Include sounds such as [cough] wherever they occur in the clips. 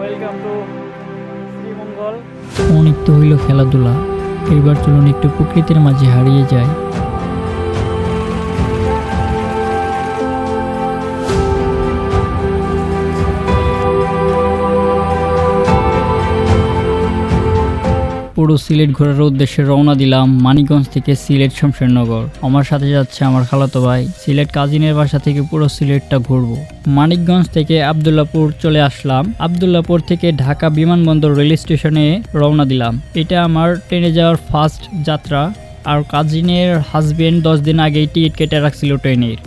Welcome অনেক তো হইল খেলাধুলা। এইবার চলুন একটু প্রকৃতির মাঝে হারিয়ে যায় পুরো সিলেট ঘোরার উদ্দেশ্যে রওনা দিলাম মানিকগঞ্জ থেকে সিলেট শমশেরনগর। আমার সাথে যাচ্ছে আমার খালাতো ভাই। সিলেট কাজিনের বাসা থেকে পুরো সিলেটটা ঘুরবো। মানিকগঞ্জ থেকে আবদুল্লাপুর চলে আসলাম। আবদুল্লাপুর থেকে ঢাকা বিমানবন্দর রেল স্টেশনে রওনা দিলাম। এটা আমার ট্রেনে যাওয়ার ফার্স্ট যাত্রা। আর কাজিনের হাজবেন্ড দশ দিন আগেই টিকিট কেটে রাখছিল ট্রেনের।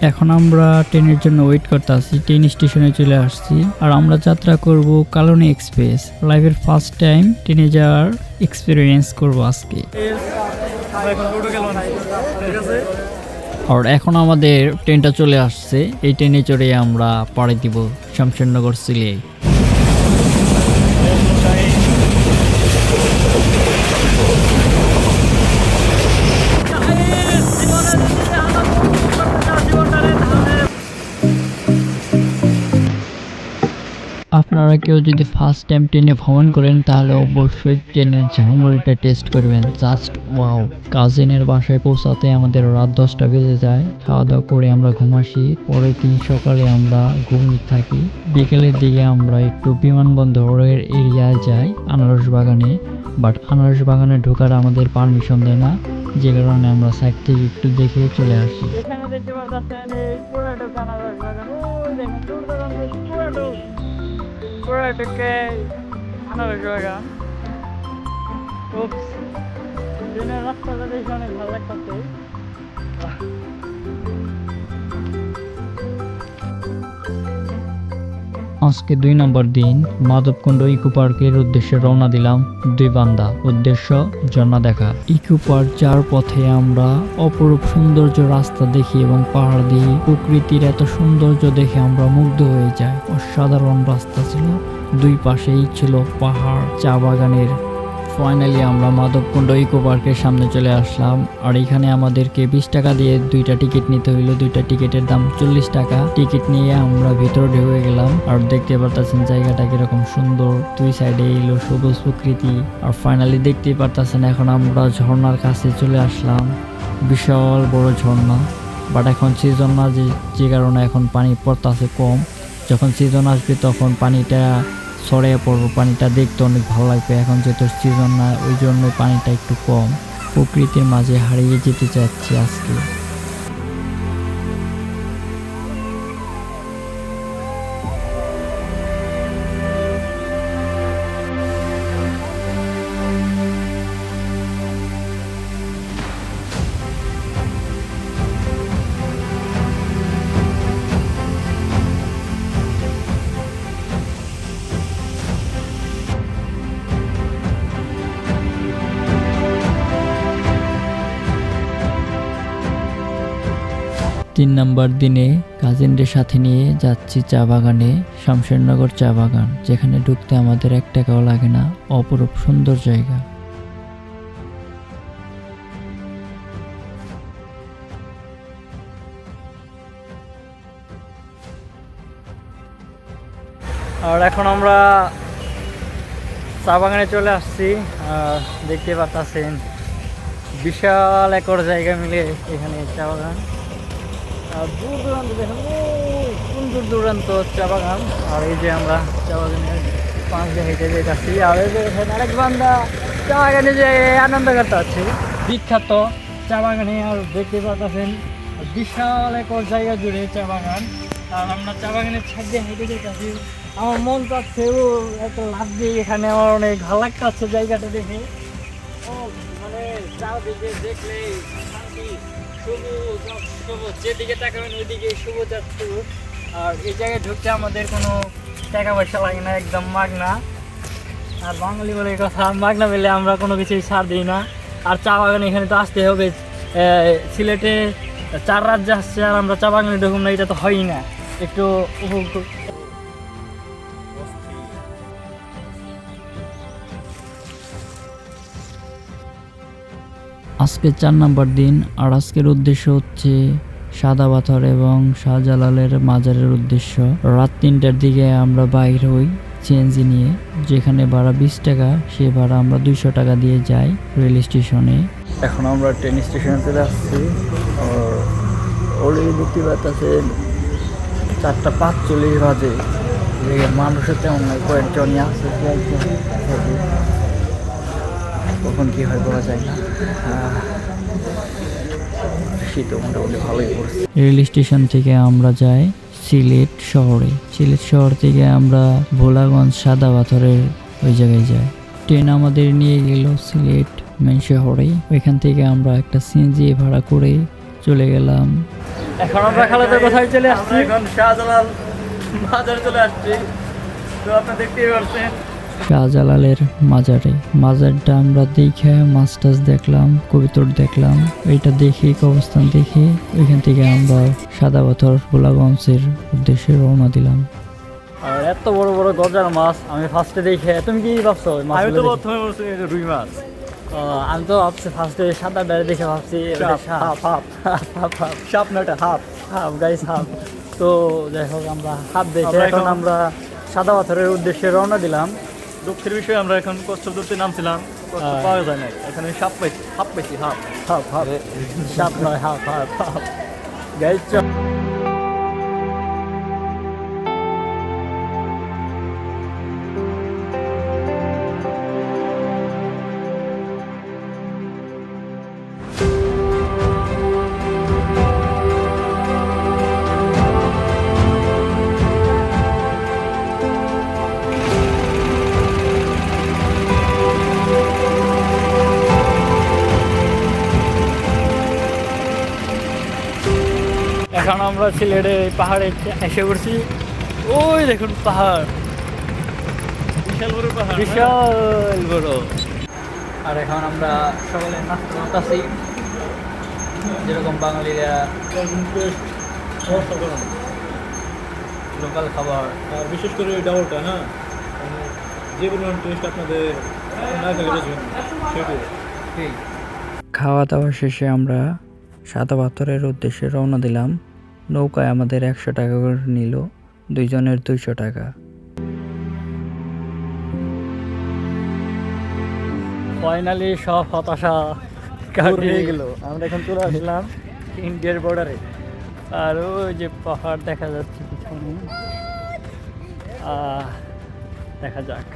এখন আমরা ট্রেনের জন্য ওয়েট করতে আসছি ট্রেন স্টেশনে চলে আসছি। আর আমরা যাত্রা করব কালনি এক্সপ্রেস লাইফের ফার্স্ট টাইম ট্রেনে যাওয়ার এক্সপিরিয়েন্স করব আজকে। আর এখন আমাদের ট্রেনটা চলে আসছে। এই ট্রেনে চড়ে আমরা পাড়ি দিব শামশেরনগর সিলে আপনারা কেউ যদি ফার্স্ট টাইম ট্রেনে ভ্রমণ করেন, তাহলে অবশ্যই ট্রেনের ঝালমুড়িটা টেস্ট করবেন। জাস্ট ওয়াও কাজিনের বাসায় পৌঁছাতে আমাদের রাত দশটা বেজে যায়। খাওয়া দাওয়া করে আমরা ঘুমাসি। পরের দিন সকালে আমরা ঘুমিয়ে থাকি। বিকেলের দিকে আমরা একটু বিমানবন্দরের এরিয়ায় যাই আনারস বাগানে। বাট আনারস বাগানে ঢোকার আমাদের পারমিশন দেয় না। যে কারণে আমরা সাইড থেকে একটু দেখে চলে আসি। এখানে দেখতে কানাডার বাগান পুরাটোকে আনারস বাগান উপস দিনের রাস্তাটা দেখে অনেক ভালো লাগতেছে। আজকে দুই নম্বর দিন মাধবকুণ্ড ইকো পার্কের উদ্দেশ্যে রওনা দিলাম দুই বান্দা উদ্দেশ্য জন্না দেখা। ইকো পার্ক যার পথে আমরা অপরূপ সৌন্দর্য রাস্তা দেখি এবং পাহাড় দিয়ে প্রকৃতির এত সৌন্দর্য দেখে আমরা মুগ্ধ হয়ে যাই। অসাধারণ রাস্তা ছিল। দুই পাশেই ছিল পাহাড়, চা বাগানের ফাইনালি আমরা মাধবকুণ্ড ইকো পার্কের সামনে চলে আসলাম। আর এখানে আমাদেরকে বিশ টাকা দিয়ে দুইটা টিকিট নিতে হইল। দুইটা টিকিটের দাম চল্লিশ টাকা। টিকিট নিয়ে আমরা ভিতরে ঢুকে গেলাম। আর দেখতে পারতেছেন জায়গাটা কীরকম সুন্দর। দুই সাইডে এলো সবুজ প্রকৃতি। আর ফাইনালি দেখতেই পারতেছেন এখন আমরা ঝর্ণার কাছে চলে আসলাম। বিশাল বড় ঝর্ণা। বাট এখন সিজন না যে যে কারণে এখন পানি পড়তেছে কম। যখন সিজন আসবে তখন পানিটা ছড়িয়ে পড়ব, পানিটা দেখতে অনেক ভালো লাগবে। এখন যেহেতু সিজন না ওই জন্য পানিটা একটু কম। প্রকৃতির মাঝে হারিয়ে যেতে চাচ্ছি আজকে। তিন নম্বর দিনে কাজিনদের সাথে নিয়ে যাচ্ছি চা বাগানে, শামশেরনগর চা বাগান, যেখানে ঢুকতে আমাদের এক টাকাও লাগে না, অপরূপ সুন্দর জায়গা। আর এখন আমরা চা বাগানে চলে আসছি দেখতে পাচ্ছেন, বিশাল একর জায়গা মিলে এখানে চা বাগান। দূর দূরান্ত দেখেন কোন দূর দূরান্ত? চা বাগান আর এই যে আমরা চা বাগানের পাঁচ দিয়ে হেঁটে যেতেছি আর এই যে এখানে আরেক বান্দা চা বাগানে যে আনন্দ করতে আছে। বিখ্যাত চা বাগানে আর দেখতে পাচ্ছেন বিশাল একর জায়গা জুড়ে চা বাগান আর আমরা চা বাগানের ছাদ দিয়ে হেঁটে যেতেছি। আমার মন চাচ্ছে, ও একটা লাভ দিয়ে এখানে আমার অনেক ভালো লাগতেছে জায়গাটা দেখে। ও মানে চারদিকে দেখলে সবুজ যেদিকে তাকাবেন ওইদিকে সবুজ আর আর এই জায়গায় ঢুকতে আমাদের কোনো টাকা পয়সা লাগে না, একদম মাগনা। আর বাঙালি বলে কথা, মাগনা পেলে আমরা কোনো কিছুই ছাড় দিই না। আর চা বাগানে এখানে তো আসতে হবে। সিলেটে চার রাজ্যে আসছে আর আমরা চা বাগানে ঢুকুম না, এটা তো হয়ই না। একটু উপভোগ আজকে চার নাম্বার দিন, আর আজকের উদ্দেশ্য হচ্ছে সাদা পাথর এবং শাহজালালের মাজারের উদ্দেশ্য। রাত তিনটার দিকে আমরা বাইর হই চেঞ্জি নিয়ে, যেখানে ভাড়া বিশ টাকা, সে ভাড়া আমরা দুইশো টাকা দিয়ে যাই রেল স্টেশনে। এখন আমরা ট্রেন স্টেশনে চলে আসছি। অলরেডি দেখতে পাচ্ছেন চারটা পাঁচচল্লিশ বাজে। মানুষের তেমন নাই কয়েকজনই আছে। কখন কি হয় বলা যায় না। শীতও মোটামুটি ভালোই পড়ছে রেল স্টেশন থেকে আমরা যাই সিলেট শহরে। সিলেট শহর থেকে আমরা ভোলাগঞ্জ সাদা পাথরের ওই জায়গায় যাই। ট্রেন আমাদের নিয়ে গেল সিলেট মেন শহরে। ওইখান থেকে আমরা একটা সিএনজি ভাড়া করে চলে গেলাম। এখন আমরা খেলাতে কোথায় চলে আসছি? এখন শাহজালাল বাজার চলে আসছি। তো আপনি দেখতেই পাচ্ছেন শাহজালালের মাজারে। মাজারটা আমরা দেখে মাছ টাছ দেখলাম কবিতর দেখলাম। এটা দেখে অবস্থান দেখে ওইখান থেকে আমরা সাদা পাথর ভোলাগঞ্জের উদ্দেশ্যে রওনা দিলাম। আর এত বড় বড় গজার মাছ আমি ফার্স্টে দেখে তুমি কি ভাবছ আমি তো প্রথমে বলছি রুই মাছ। আমি তো ভাবছি ফার্স্টে সাদা ডালে দেখে ভাবছি সাপ, না এটা হাফ হাফ গাইস হাফ তো যাই হোক আমরা হাফ দেখে এখন এখন- আমরা সাদা পাথরের উদ্দেশ্যে রওনা দিলাম। দুঃখের বিষয়ে আমরা এখন কচ্ছপ ধরতে নামছিলাম। কচ্ছপ হ্যাঁ। পাওয়া যায় না এখানে সাপ পাইছি হাফ পাইছি হাফ হাফ হাফ সাপ নয় হাফ হাফ হাফ গাইস আমরা সিলেটে পাহাড়ে এসে পড়ছি। ওই দেখুন পাহাড়। বিশাল বড় পাহাড়? বিশাল বড়। আর এখন আমরা সকালে নাস্তা করতেছি যেরকম বাঙালিরা লোকাল খাবার। আর বিশেষ করে ওই ডাউলটা হ্যাঁ মানে যে পরিমাণ টেস্ট আপনাদের না সেটাই। খাওয়া দাওয়া শেষে আমরা সাদা পাথরের উদ্দেশ্যে রওনা দিলাম। নৌকায় আমাদের একশো টাকা করে নিল দুইজনের দুইশো টাকা। ফাইনালি সব হতাশা কাটিয়ে গেল। আমরা এখন চলে আসলাম ইন্ডিয়ার বর্ডারে আর ওই যে পাহাড় দেখা যাচ্ছে পিছনে। আহ, দেখা যাক।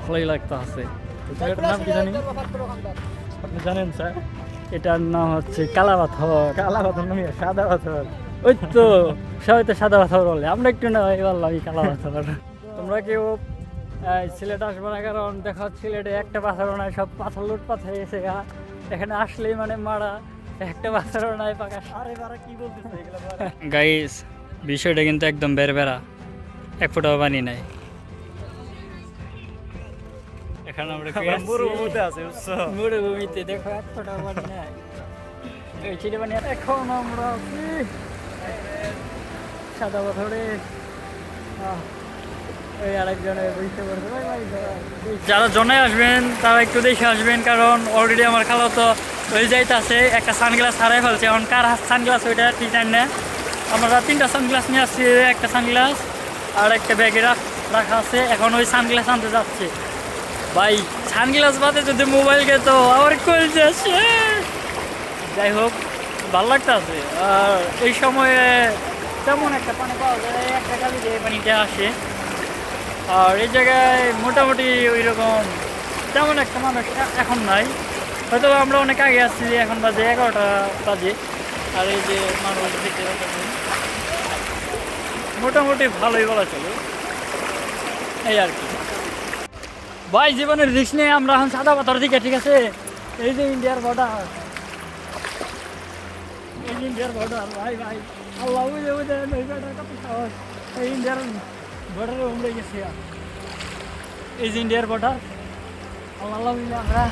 ভালোই লাগতে আছে নাম কি জানি? আপনি জানেন স্যার? এটার নাম হচ্ছে কালা পাথর। কালা পাথর নয় সাদা পাথর। ওই তো সবাই তো সাদা পাথর বলে। আমরা একটু না বললাম কালা পাথর। তোমরা কেউ সিলেট আসবে না কারণ দেখো সিলেটে একটা পাথরও নাই সব পাথর লুটপাত হয়ে গেছে গা। এখানে আসলেই মানে মারা একটা পাথরও নাই পাকা আরে বারা কি বলতেছে গাইস বিষয়টা কিন্তু একদম বের বেড়া এক ফুটাও পানি নাই। এখন আমরা মরুভূমিতে আছে বুঝছ? মরুভূমিতে দেখো নাই। এই এখন আমরা আছি। সাদা পাথরে। এই আরেকজনে বুঝতে ভাই যারা জনে আসবেন তারা একটু দেখে আসবেন কারণ অলরেডি আমার খালা তো ওই যাইতেছে। একটা সানগ্লাস হারাই ফেলছে। এখন কার সানগ্লাস ওইটা ঠিক না। আমরা তিনটা সানগ্লাস নিয়ে আসছি একটা সানগ্লাস আর একটা ব্যাগে রাখা আছে। এখন ওই সানগ্লাস আনতে যাচ্ছে। ভাই, সানগ্লাস বাদে যদি মোবাইল গেত আবার কল শেষ। যাই হোক, ভালো লাগতে আছে আর এই সময়ে তেমন একটা পানি পাওয়া যায় একটা গাড়ি দিয়ে পানিটা আসে। আর এই জায়গায় মোটামুটি ওই রকম তেমন একটা মানুষ এখন নাই। হয়তো আমরা অনেক আগে আসছি এখন বাজে এগারোটা বাজে। আর এই যে মানুষ দেখতে মোটামুটি ভালোই বলা চলে। এই আর কি। ভাই, জীবনের রিস্ক নিয়ে আমরা এখন সাদা পাথর দিকে, ঠিক আছে? এই যে ইন্ডিয়ার বর্ডার এই যে ইন্ডিয়ার বর্ডার ভাই ভাই। আল্লাহ বুঝে বুঝে এই ইন্ডিয়ার বর্ডারে উমড়ে গেছে এই যে ইন্ডিয়ার বর্ডার আল্লাহ বুঝলে আমরা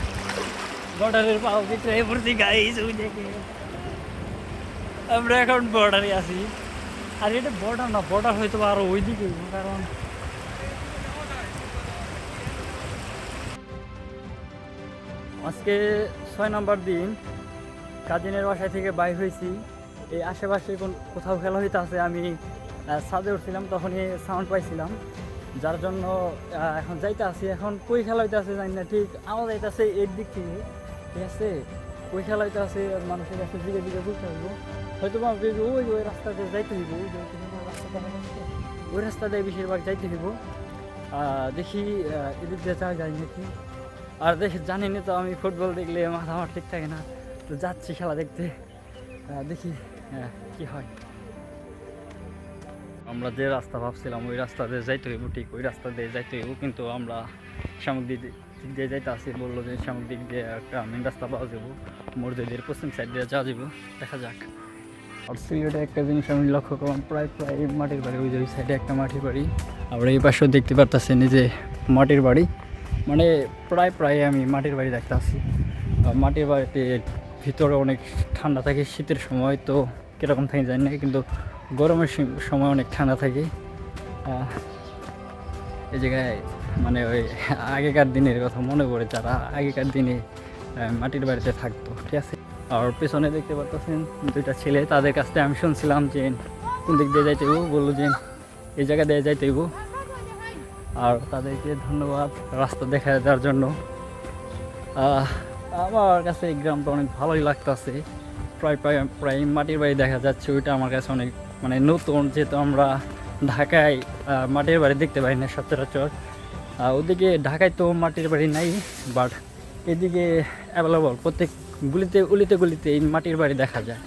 বর্ডারের পাও ভিতরে ভর্তি গাইজ আমরা এখন বর্ডারে আছি। আর এটা বর্ডার না বর্ডার হয়তো বা আরও ওই দিকে কারণ আজকে ছয় নম্বর দিন, কাজিনের বাসায় থেকে বাইর হয়েছি। এই আশেপাশে কোন কোথাও খেলা হইতে আছে আমি ছাদে উঠছিলাম, তখনই সাউন্ড পাইছিলাম। যার জন্য এখন যাইতে আছি এখন কই খেলা হইতে আছে জানি না, ঠিক আমার যাইতে আছে এর দিক থেকে। ঠিক আছে? কই খেলা হইতে আছে মানুষের কাছে দিকে দিকে বুঝতে পারব হয়তো বা ভাববে যে ওই ওই রাস্তাতে যাইতে হইব, ওই ওই রাস্তাতে বেশিরভাগ যাইতে হইব। দেখি এদিক দিয়ে যাওয়া যায় নাকি? আর দেখি জানি না তো আমি ফুটবল দেখলে মাথা আমার ঠিক থাকে না। তো যাচ্ছি খেলা দেখতে। দেখি কি হয়। আমরা যে রাস্তা ভাবছিলাম, ওই রাস্তা দিয়ে যাইতে হইব, ঠিক ওই রাস্তা দিয়ে যাইতে হইব, কিন্তু আমরা সামগ্রিক দিক দিয়ে যাইতে আসি, বলল যে সামগ্রিক দিক দিয়ে একটা মেন রাস্তা পাওয়া যাব, মসজিদের পশ্চিম সাইড দিয়ে যাওয়া যাব, দেখা যাক। আর সিলেটে একটা জিনিস আমি লক্ষ্য করলাম, প্রায় প্রায় মাটির বাড়ি, ওই যে ওই সাইডে একটা মাটির বাড়ি। আবার এই পাশেও দেখতে পারতেছেন এই যে মাটির বাড়ি। মানে প্রায় প্রায় আমি মাটির বাড়ি দেখতে আসি। মাটির বাড়িতে ভিতরে অনেক ঠান্ডা থাকে, শীতের সময় তো কীরকম থাকে জানি না, কিন্তু গরমের সময় অনেক ঠান্ডা থাকে। এই জায়গায় মানে ওই আগেকার দিনের কথা মনে পড়ে যারা আগেকার দিনে মাটির বাড়িতে থাকতো, ঠিক আছে? আর পেছনে দেখতে পাচ্ছেন দুইটা ছেলে, তাদের কাছ থেকে আমি শুনছিলাম যে কোন দিক দিয়ে যাইতে বলল যে এই জায়গা দিয়ে যাইতে আর তাদেরকে ধন্যবাদ রাস্তা দেখা দেওয়ার জন্য। আমার কাছে এই গ্রামটা অনেক ভালোই লাগতেছে। প্রায় প্রায় প্রায় মাটির বাড়ি দেখা যাচ্ছে, ওইটা আমার কাছে অনেক মানে নতুন, যেহেতু আমরা ঢাকায় মাটির বাড়ি দেখতে পাই না সচরাচর। ওদিকে ঢাকায় তো মাটির বাড়ি নাই বাট এদিকে অ্যাভেলেবল প্রত্যেক গুলিতে উলিতে গুলিতে এই মাটির বাড়ি দেখা যায়।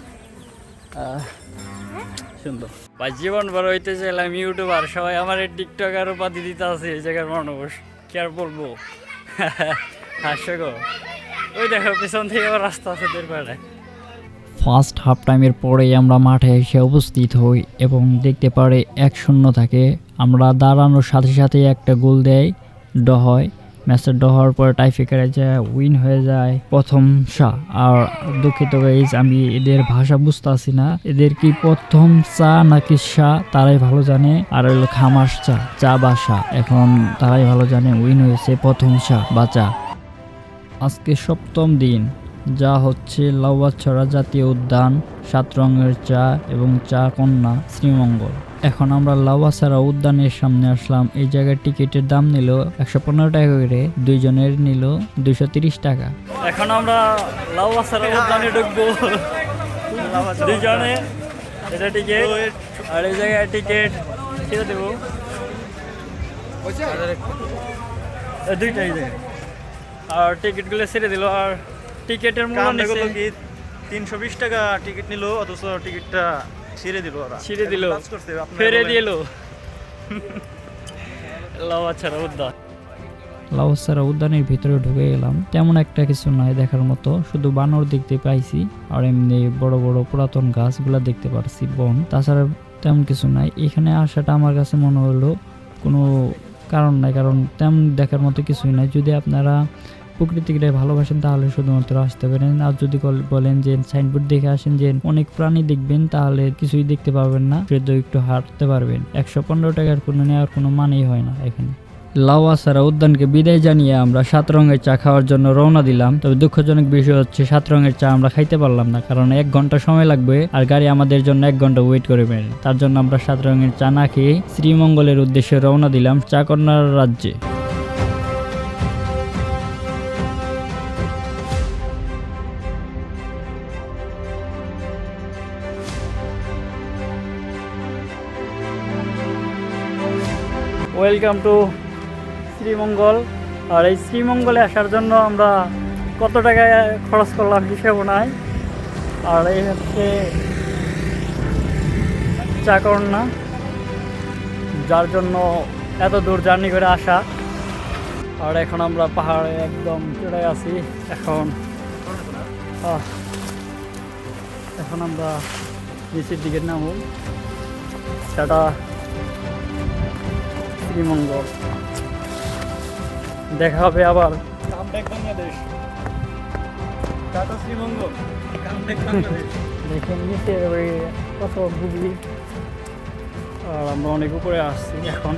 সুন্দর। বা জীবন বড় হইতে চাইলাম ইউটিউবার সবাই আমার টিকটকার উপাধি দিতে আছে এই জায়গার মানুষ কি আর বলব? [laughs] হাস্যকর ওই দেখো পিছন থেকে আবার রাস্তা আছে দের ফার্স্ট হাফ টাইমের পরেই আমরা মাঠে এসে উপস্থিত হই এবং দেখতে পারে এক শূন্য থাকে। আমরা দাঁড়ানোর সাথে সাথে একটা গোল দেয় ড হয়। ম্যাচের ড হওয়ার পরে টাইফেকারে যায় উইন হয়ে যায় প্রথম শা আর দুঃখিত গাইজ আমি এদের ভাষা বুঝতেছি না। এদের কি প্রথম চা নাকি শা তারাই ভালো জানে। আর হলো খামাস চা চা বা শা এখন তারাই ভালো জানে উইন হয়েছে প্রথম শা বা চা। আজকে সপ্তম দিন, যা হচ্ছে লাউয়াছড়া জাতীয় উদ্যান, সাত রঙের চা এবং চা কন্যা শ্রীমঙ্গল। এখন আমরা লাউয়াছড়া উদ্যানের সামনে আসলাম। এই জায়গার টিকিটের দাম নিল একশো পনেরো টাকা করে দুইজনের নিল দুইশো তিরিশ টাকা। এখন আমরা লাউ বাসার উদ্যানে ঢুকবো। দুজনে এটা টিকিট আর এই জায়গায় টিকিট কেটে দেবো। দুইটাই আর টিকিটগুলো ছেড়ে দিল আর টিকিটের মূল্য নিচ্ছে কি? তিনশো বিশ টাকা টিকিট নিল অথচ টিকিটটা ছিঁড়ে দিল ওরা। ছিঁড়ে দিল। ফেরে বলেন। দিয়ে লাউ ছাড়া উদ্যান। লাউসারা উদ্যানের ভিতরে ঢুকে গেলাম। তেমন একটা কিছু নয় দেখার মতো। শুধু বানর দেখতে পাইছি আর এমনি বড় বড় পুরাতন গাছগুলা দেখতে পারছি বন। তাছাড়া তেমন কিছু নাই। এখানে আসাটা আমার কাছে মনে হলো কোনো কারণ নাই কারণ তেমন দেখার মতো কিছুই নাই। যদি আপনারা প্রকৃতিকে ভালোবাসেন, তাহলে শুধুমাত্র আসতে পারেন। আর যদি বলেন যে সাইনবোর্ড দেখে আসেন যে অনেক প্রাণী দেখবেন, তাহলে কিছুই দেখতে পারবেন না, শুধু একটু হাঁটতে পারবেন। একশো পনেরো টাকার কোনো নেওয়ার কোনো মানেই হয় না এখানে। লাওয়াসারা উদ্যানকে বিদায় জানিয়ে আমরা সাত রঙের চা খাওয়ার জন্য রওনা দিলাম। তবে দুঃখজনক বিষয় হচ্ছে, সাত রঙের চা আমরা খাইতে পারলাম না, কারণ এক ঘণ্টা সময় লাগবে আর গাড়ি আমাদের জন্য এক ঘণ্টা ওয়েট করবে তার জন্য আমরা সাত রঙের চা না খেয়ে শ্রীমঙ্গলের উদ্দেশ্যে রওনা দিলাম চা কন্যার রাজ্যে। ওয়েলকাম টু শ্রীমঙ্গল আর এই শ্রীমঙ্গলে আসার জন্য আমরা কত টাকা খরচ করলাম হিসেব নাই। আর এই হচ্ছে চাকর্ণা যার জন্য এত দূর জার্নি করে আসা। আর এখন আমরা পাহাড়ে একদম চড়ে আছি। এখন এখন আমরা নিচের দিকে নামব। সেটা শ্রীমঙ্গল। দেখা হবে আবার। Comeback Bangladesh. Tata Sreemangal. Comeback নিচে ওই কত গুগলি আর আমরা অনেক উপরে আসছি এখন।